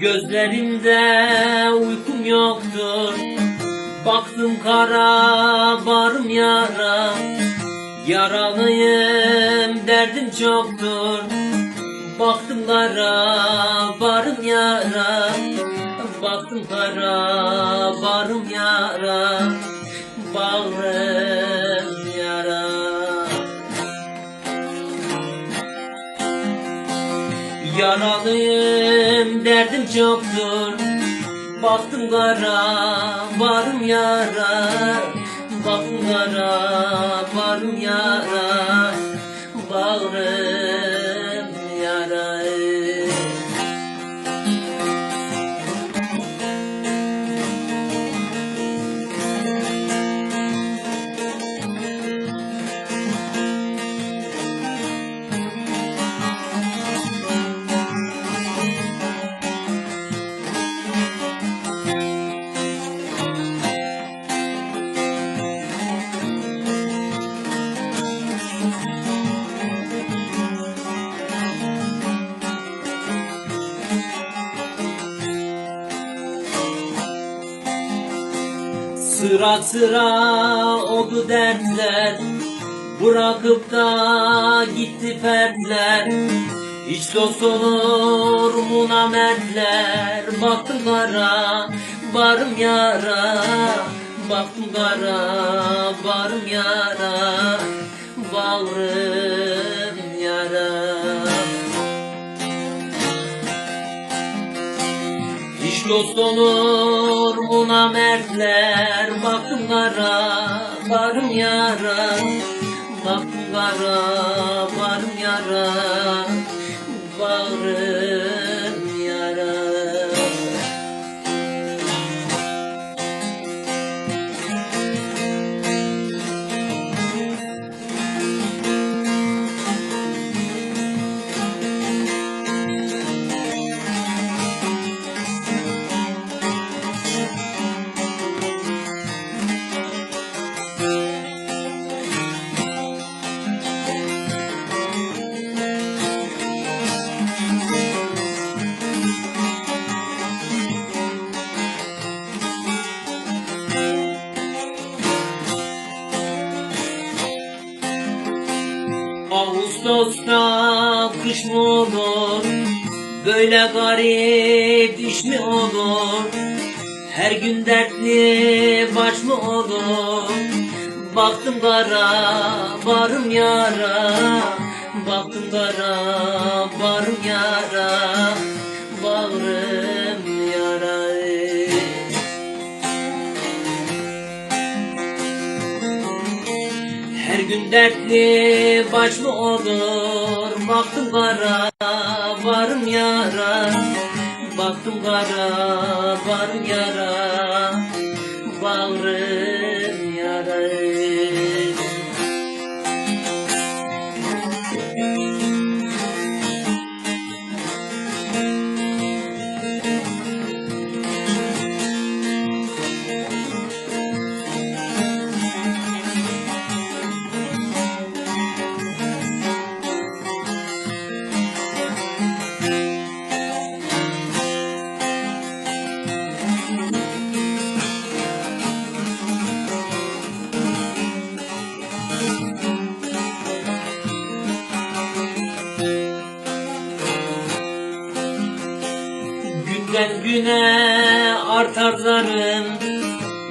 Gözlerimde uykum yoktur. Baktım kara barım yara. Yaralıyım derdim çoktur. Baktım kara barım yara. Baktım kara barım yara. Bağrım yara. Yaralıyım derdim çoktur. Baktım kara varım yara. Baktım kara varım yara. Bağrım Sıra sıra oldu dertler. Bırakıp da gitti fertler. Hiç dost olur mu namertler Baktım kara varım yara. Baktım kara varım yara. Bağrım dost olur mu namertler Baktım kara varım yara. Kara varım yara Kış mı olur? Böyle garip iş mi olur? Her gün dertli baş mı olur? Baktım kara varım yara. Baktım kara varım yara dertli baş mı olur. Baktım kara varım yara. Baktım kara varım yara. Bağrım Günden güne artar zarım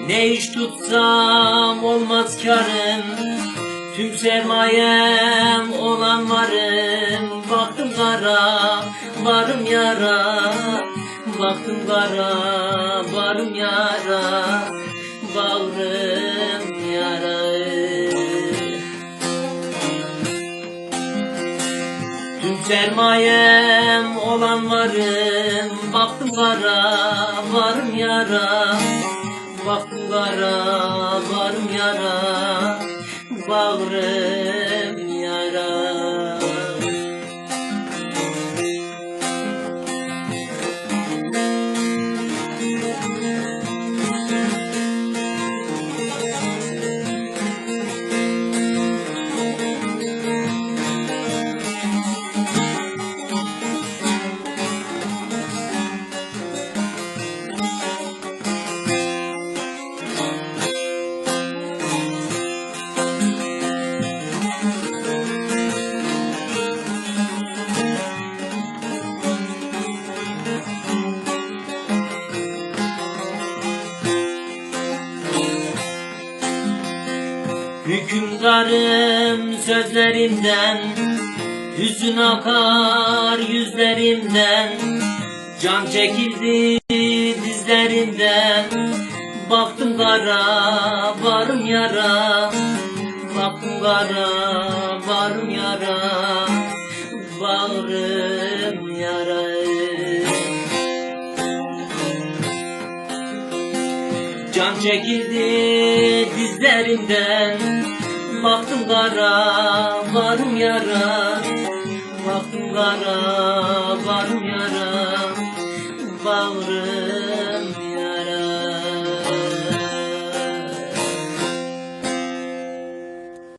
Ne iş tutsam olmaz karım. Tüm sermayem olan varım. Baktım kara varım yara. Baktım kara varım yara. Bağrım yara Tüm sermayem olan varım. Baktım kara varım yara. Baktım kara varım yara. Bağrım yara Hükümdarım sözlerimden Hüzün akar yüzlerimden. Can çekildi dizlerimden Baktım kara varım yara. Baktım kara varım yara Bağrım yara. Can çekildi dizlerimden Baktım kara varım yara. Baktım kara varım